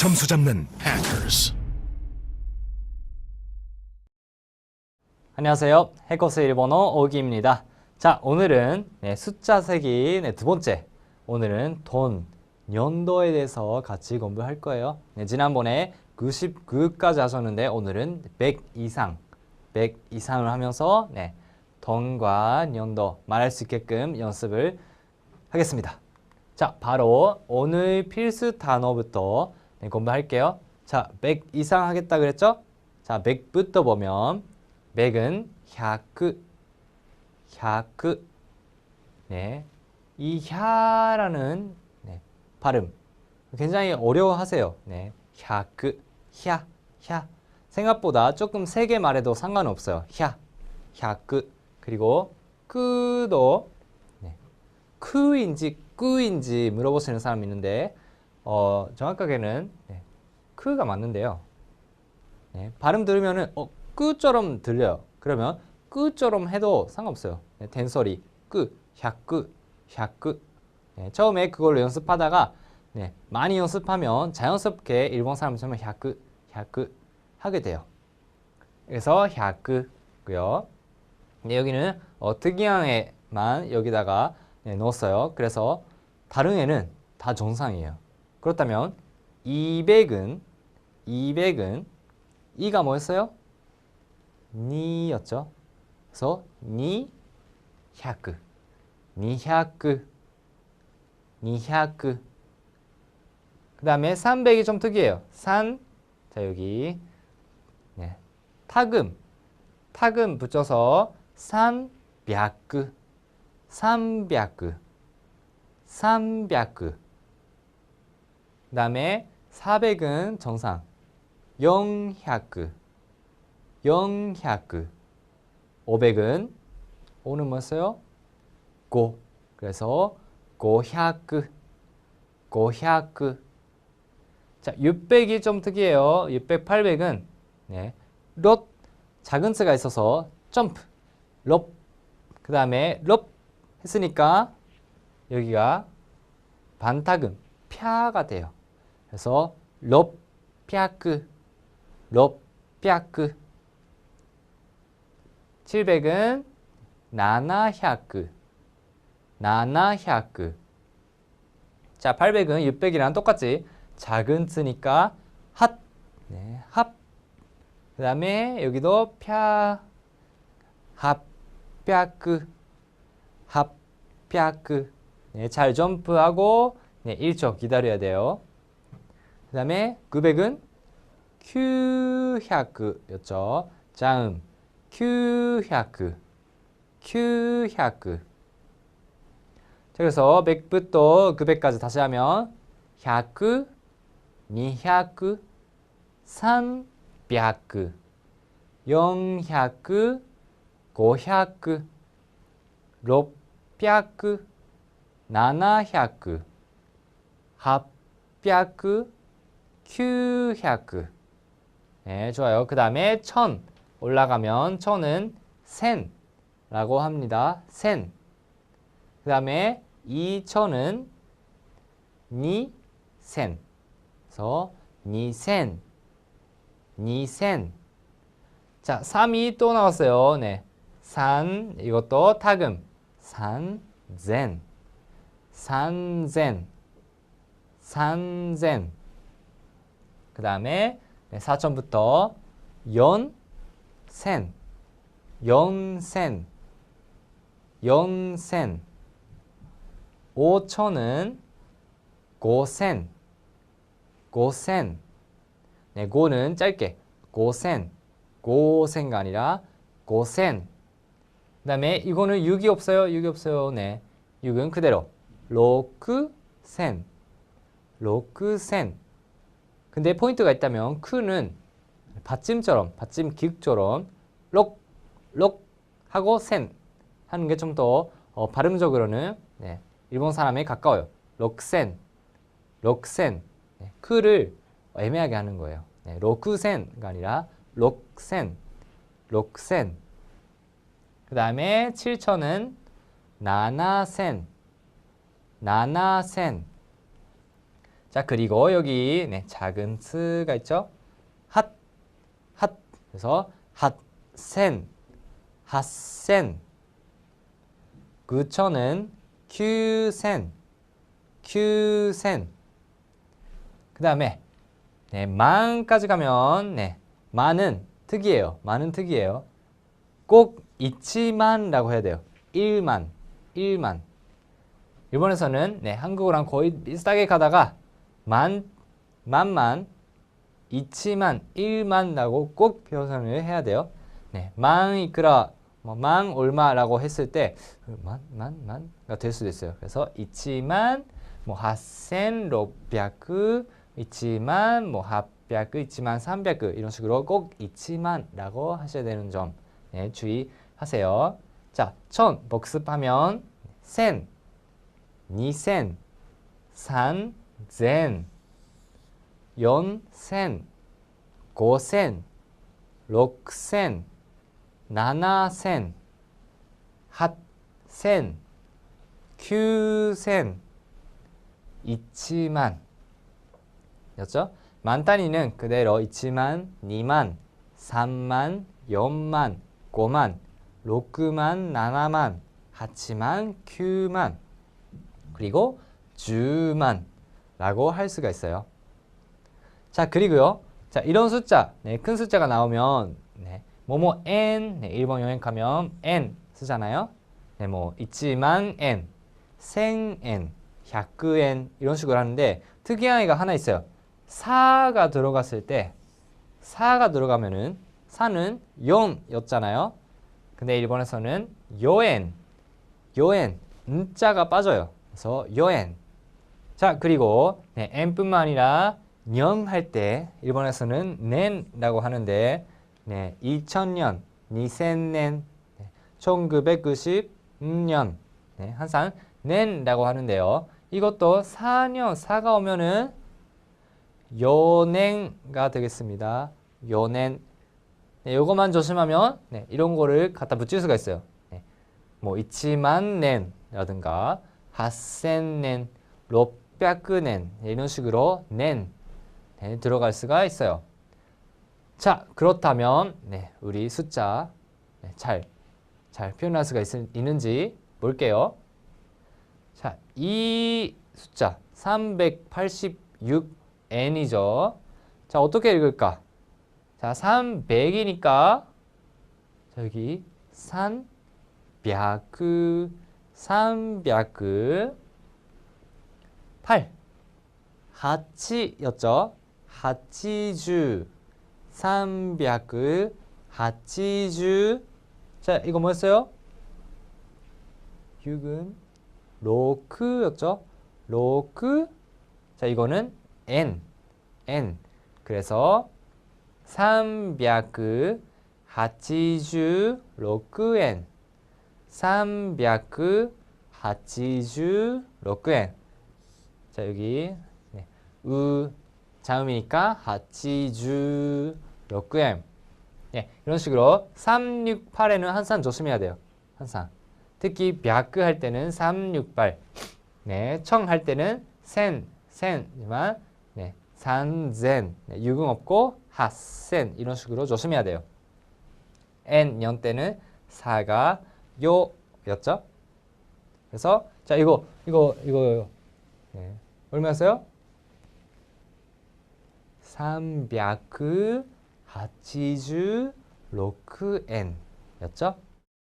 점수 잡는 Hackers. 안녕하세요. 해커스 일본어 오기입니다. 자, 오늘은 네, 숫자 세기 네, 두 번째. 오늘은 돈, 연도에 대해서 같이 공부할 거예요. 네, 지난번에 99까지 하셨는데 오늘은 100 이상, 100 이상을 하면서 네, 돈과 연도 말할 수 있게끔 연습을 하겠습니다. 자, 바로 오늘 필수 단어부터 네, 공부할게요. 자, 100 이상 하겠다 그랬죠? 자, 100부터 보면 100은 100, 100. 네. 이 혀라는 네, 발음 굉장히 어려워하세요. 네. 100, 혀, 혀. 생각보다 조금 세게 말해도 상관없어요. 혀, 100. 그리고 끄도 네. 크인지 꾸인지 물어보시는 사람이 있는데 어, 정확하게는 네, 크가 맞는데요. 네, 발음 들으면은 어, 끄처럼 들려요. 그러면 끄처럼 해도 상관없어요. 네, 된소리 끄, 샤끄, 샤끄. 네, 처음에 그걸로 연습하다가 네, 많이 연습하면 자연스럽게 일본 사람처럼 샤끄, 샤끄 하게 돼요. 그래서 샤끄고요. 네, 여기는 어, 특이한 애만 여기다가 네, 넣었어요. 그래서 다른 애는 다 정상이에요. 그렇다면 200은 200은 2가 뭐였어요? 니였죠. 그래서 니, 100, 니百, 니百. 그 다음에 300이 좀 특이해요. 산, 자 여기 네. 타금, 타금 붙여서 삼백, 삼백, 삼백. 그 다음에 400은 정상. 영약그. 영약그. 500은 오는 뭐였어요? 고. 그래서 고약그. 고약그. 자, 600이 좀 특이해요. 600, 800은 네. 롯 작은 스가 있어서 점프. 럽. 그다음에 럽 했으니까 여기가 반타금 펴가 돼요. 그래서 롭, 펴크. 700은 나나百, 나나百. 자, 800은 600이랑 똑같지. 작은 쓰니까 핫, 네, 합. 그 다음에 여기도 펴, 합벽, 합벽. 네, 잘 점프하고 네, 1초 기다려야 돼요. 그 다음에 900은 큐100였죠. 자음, 큐100, 큐100. 자, 그래서 100부터 900까지 다시 하면 100, 200, 300, 400, 500, 600, 700, 800, 900. 네, 좋아요. 그 다음에 천 올라가면 천은 센라고 합니다. 센. 그 다음에 이천은 니센. 그래서 니센, 니센. 자, 3이 또 나왔어요. 네. 산, 이것도 타금. 산젠, 산젠, 산젠. 그 다음에 네, 4천부터 연센, 연센, 연센. 5천은 고센, 고센. 네, 고는 짧게 고센, 고센가 아니라 고센. 그 다음에 이거는 6이 없어요. 6이 없어요. 네. 6은 그대로 로크센. 로크센. 근데 포인트가 있다면 크는 받침처럼 받침 기역처럼 록, 록 하고 센 하는 게 좀더 어, 발음적으로는 네, 일본 사람에 가까워요. 록센, 록센. 네, 크를 애매하게 하는 거예요. 네, 로크센가 아니라 록센, 록센. 그 다음에 7천은 나나센, 나나센. 자, 그리고 여기 네, 작은 스가 있죠? 핫, 핫. 그래서 핫센, 핫센. 그쳐는 큐센, 큐센. 그 다음에 네, 만까지 가면 네, 만은 특이해요. 만은 특이해요. 꼭 있지만라고 해야 돼요. 1만, 1만. 일본에서는 네, 한국어랑 거의 비슷하게 가다가 만, 만만, 있지만, 1만라고 꼭 표현을 해야 돼요. 네, 만 이끌어, 뭐, 만 얼마라고 했을 때, 만, 만, 만가 될 수도 있어요. 그래서 있지만, 뭐, 하센, 로백크, 있지만, 뭐, 합백크, 있지만, 삼백크 이런 식으로 꼭 있지만라고 하셔야 되는 점 네, 주의하세요. 자, 천 복습하면 센, 니센, 산, 젠, 연센, 고센, 록센, 나나센, 핫센, 큐센, 있지만 였죠? 만 단위는 그대로 있지만, 니만, 삼만, 연만, 고만, 로크만, 나나만, 하치만, 큐만, 그리고 주만 라고 할 수가 있어요. 자, 그리고요. 자, 이런 숫자, 네, 큰 숫자가 나오면 네, 뭐뭐 n, 네, 일본 여행 가면 n 쓰잖아요. 네, 뭐 있지만 n, 생 n, 100n 이런 식으로 하는데 특이한 애가 하나 있어요. 4가 들어갔을 때 4가 들어가면은 4는 0였잖아요. 근데 일본에서는 요엔, 요엔, 은자가 빠져요. 그래서 요엔. 자, 그리고 네, n뿐만 아니라 년 할 때 일본에서는 낸라고 하는데 네, 2000년, 2000년, 네, 1990년 네, 항상 낸라고 하는데요. 이것도 4년, 4가 오면은 요냉가 되겠습니다. 요냉. 네, 요것만 조심하면 네, 이런 거를 갖다 붙일 수가 있어요. 네, 뭐 있지만 낸라든가 하센 낸, 로 백크 낸 이런 식으로 낸 네, 들어갈 수가 있어요. 자, 그렇다면 네, 우리 숫자 네, 잘, 잘 표현할 수가 있, 있는지 볼게요. 자, 이 숫자 386n이죠. 자, 어떻게 읽을까? 자, 300이니까 저기 산, 벽, 삼백, 8. 하치였죠. 하치주, 삼백, 하치주. 자, 이거 뭐였어요? 6은 로크였죠. 로크. 자, 이거는 n, n. 그래서 386엔 386엔 자 여기. 네. 우 자음이니까 86엔 네, 이런 식으로 368에는 항상 조심해야 돼요. 항상 특히 벽할 때는 368 네, 청 할 때는 센, 센지만 네, 산젠 네, 유금 없고 하센. 이런 식으로 조심해야 돼요. n 년 때는 사가 요 였죠. 그래서 자 이거 이거 이거 네. 얼마였어요? 386n 였죠?